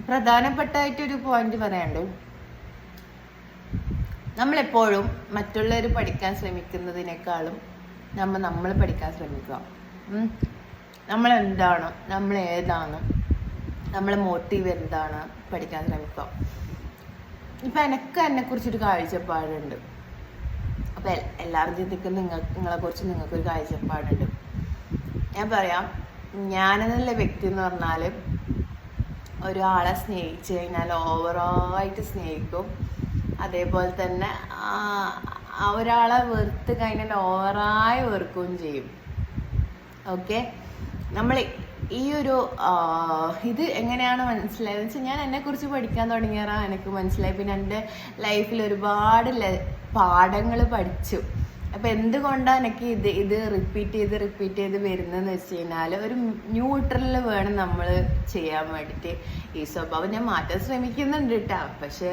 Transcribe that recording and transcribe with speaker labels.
Speaker 1: പ്രധാനപ്പെട്ടായിട്ടൊരു point പറയാണ്ട് നമ്മളെപ്പോഴും മറ്റുള്ളവർ പഠിക്കാൻ ശ്രമിക്കുന്നതിനേക്കാളും നമ്മൾ നമ്മൾ പഠിക്കാൻ ശ്രമിക്കുക. നമ്മൾ എന്താണ് നമ്മൾ ഏതാണ് നമ്മളെ മോട്ടീവ് എന്താണ്? പഠിക്കാൻ ശ്രമിക്കുക. ഇപ്പം എനിക്ക് കുറിച്ചൊരു കാഴ്ചപ്പാടുണ്ട്. അപ്പം എല്ലാവരും ചിന്തിക്കുന്ന നിങ്ങൾ നിങ്ങളെ കുറിച്ച് നിങ്ങൾക്കൊരു കാഴ്ചപ്പാടുണ്ട്. ഞാൻ പറയാം ഞാനെന്നുള്ള വ്യക്തി എന്ന് പറഞ്ഞാൽ ഒരാളെ സ്നേഹിച്ചു കഴിഞ്ഞാൽ ഓവറായിട്ട് സ്നേഹിക്കും. അതേപോലെ തന്നെ ഒരാളെ വെറുത്ത് കഴിഞ്ഞാൽ ഓവറായി വെറുക്കുകയും ചെയ്യും. ഓക്കെ? നമ്മൾ ഈ ഒരു ഇത് എങ്ങനെയാണ് മനസ്സിലായത്? വെച്ചാൽ ഞാൻ എന്നെക്കുറിച്ച് പഠിക്കാൻ തുടങ്ങിയറാണ് എനിക്ക് മനസ്സിലായി പിന്നെ എന്റെ ലൈഫിൽ ഒരുപാട് പാഠങ്ങൾ പഠിച്ചു. അപ്പം എന്തുകൊണ്ടാണ് എനിക്ക് ഇത് ഇത് റിപ്പീറ്റ് ചെയ്ത് റിപ്പീറ്റ് ചെയ്ത് വരുന്നതെന്ന് വെച്ച് കഴിഞ്ഞാൽ ഒരു ന്യൂട്രലിൽ വേണം നമ്മൾ ചെയ്യാൻ വേണ്ടിയിട്ട്. ഈ സ്വഭാവം ഞാൻ മാറ്റാൻ ശ്രമിക്കുന്നുണ്ട് കേട്ടോ പക്ഷേ